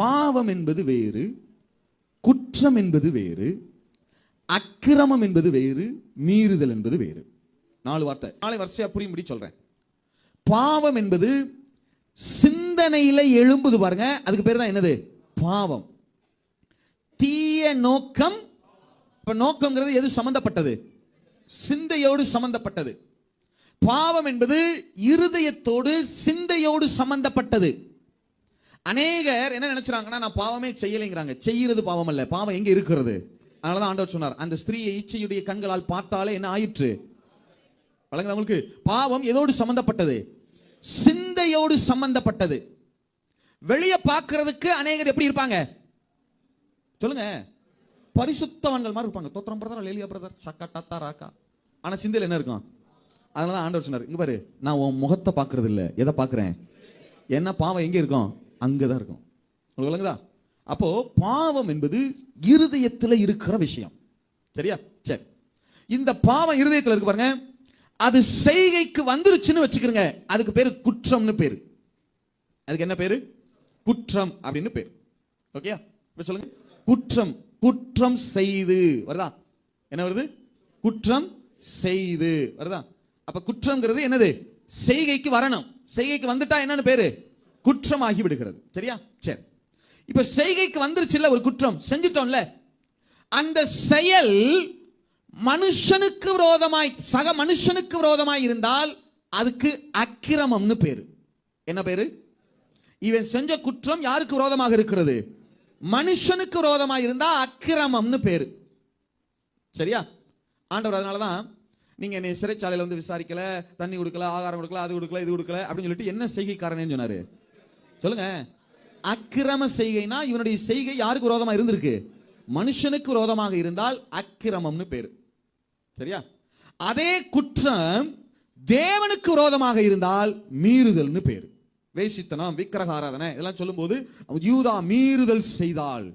பாவம் என்பது வேறு குற்றம் என்பது வேறு அக்கிரமம் என்பது வேறு மீறுதல் என்பது வேறு. நாலு வார்த்தை. நாளை வரிசையாக புரிய முடி சொல்கிறேன் பாவம் என்பது சிந்தனையில எழும்புது பாருங்க. அதுக்கு பேர் தான் என்னது? பாவம். தீய நோக்கம் இப்போ நோக்கம்ங்கிறது எது சம்பந்தப்பட்டது? சிந்தையோடு சம்பந்தப்பட்டது. பாவம் என்பது இருதயத்தோடு சிந்தையோடு சம்பந்தப்பட்டது. அநேகர் என்ன நினைச்சாங்கன்னா நான் பாவமே செய்யலைங்கிறாங்க. செய்யறது பாவம் அல்ல. பாவம் எங்க இருக்கிறது? அதனாலதான் ஆண்டவர் சொன்னார் அந்த ஸ்திரீயை இச்சையுடைய கண்களால் பார்த்தாலே என்ன ஆயிற்று? வழங்குது உங்களுக்கு பாவம் எதோடு சம்பந்தப்பட்டது? சிந்தையோடு சம்பந்தப்பட்டது. வெளியே பார்க்கறதுக்கு அநேகர் எப்படி இருப்பாங்க? சொல்லுங்க. பரிசுத்தவன்கள் மாதிரி இருப்பாங்க. தோத்திரம் பிரதர் லேலியா பிரதர் சக்கா டாத்தா ராக்கா. ஆனா சிந்தையில் என்ன இருக்கும்? அதனால தான் ஆண்டவர் சொன்னார் இங்க பாரு நான் உன் முகத்தை பார்க்கறது இல்ல எதை பார்க்குறேன்? என்ன பாவம் எங்க இருக்கும்? அங்கே தான் இருக்கும் உங்களுக்கு விளங்குதா? அப்போ பாவம் என்பது இருதயத்தில் இருக்கிற விஷயம். சரியா? சரி. இந்த பாவம் இருதயத்தில் இருக்கு பாருங்க. அது செய்கைக்கு வந்துருச்சுன்னு வச்சுக்கிறங்க. அதுக்கு பேர் குற்றம்னு பேர். அதுக்கு என்ன பேர்? குற்றம் அப்படின்னு பேர். ஓகே இப்போ சொல்லுங்க. குற்றம் குற்றம் செய்து. வருதா? என்ன வருது? குற்றம் செய்து. வருதா? அப்ப குற்றம்ங்கிறது என்னது? செய்கைக்கு வரணும். செய்கைக்கு வந்துட்டா என்னன்னு பேரு? குற்றமாகி விடுகிறது சரியா? சரி. இப்ப செய்கைக்கு வந்துருச்சுல்ல ஒரு குற்றம். செஞ்சிட்டோம்ல. அந்த செயல் மனுஷனுக்கு விரோதமாய் சக மனுஷனுக்கு விரோதமாய் இருந்தால் அதுக்கு அக்கிரமம்னு பேரு. என்ன பேரு? இவன் செஞ்ச குற்றம் யாருக்கு விரோதமாக இருக்கிறது? மனுஷனுக்கு விரோதமாக இருந்தா அக்கிரமம்னு பேரு. சரியா? ஆண்டவர் அதனால தான் நீங்க என்னை சிறைச்சாலையில் வந்து விசாரிக்கல தண்ணி கொடுக்கல ஆகாரம் கொடுக்கல அது கொடுக்கல இது கொடுக்கல அப்படின்னு சொல்லிட்டு என்ன செய்கைக்காரனேன்னு சொன்னாரு? சொல்லுங்க. அக்கிரம செய்கைனா இவனுடைய செய்கை யாருக்கு விரோதமா இருந்திருக்கு? மனுஷனுக்கு விரோதமாக இருந்தால் அக்கிரமம்னு பேர். சரியா? அதே குற்றம் தேவனுக்கு விரோதமாக இருந்தால் மீறுதல்னு பேர். வேசித்தனம் விக்கிரக ஆராதனை இதெல்லாம் சொல்லும்போது யூதா மீறுதல் செய்தால்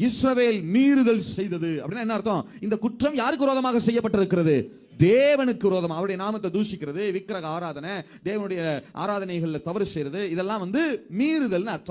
இஸ்ரவேல் மீறுதல் செய்தது. அப்படின்னா என்ன அர்த்தம்? இந்த குற்றம் யாருக்கு விரோதமாக செய்யப்பட்டிருக்கிறது? தேவனுக்கு விரோதம். அவருடைய நாமத்தை தூஷிக்கிறது விக்கிரக ஆராதனை தேவனுடைய ஆராதனைகளில் தவறு செய்யறது இதெல்லாம் வந்து மீறுதல்னு அர்த்தம்.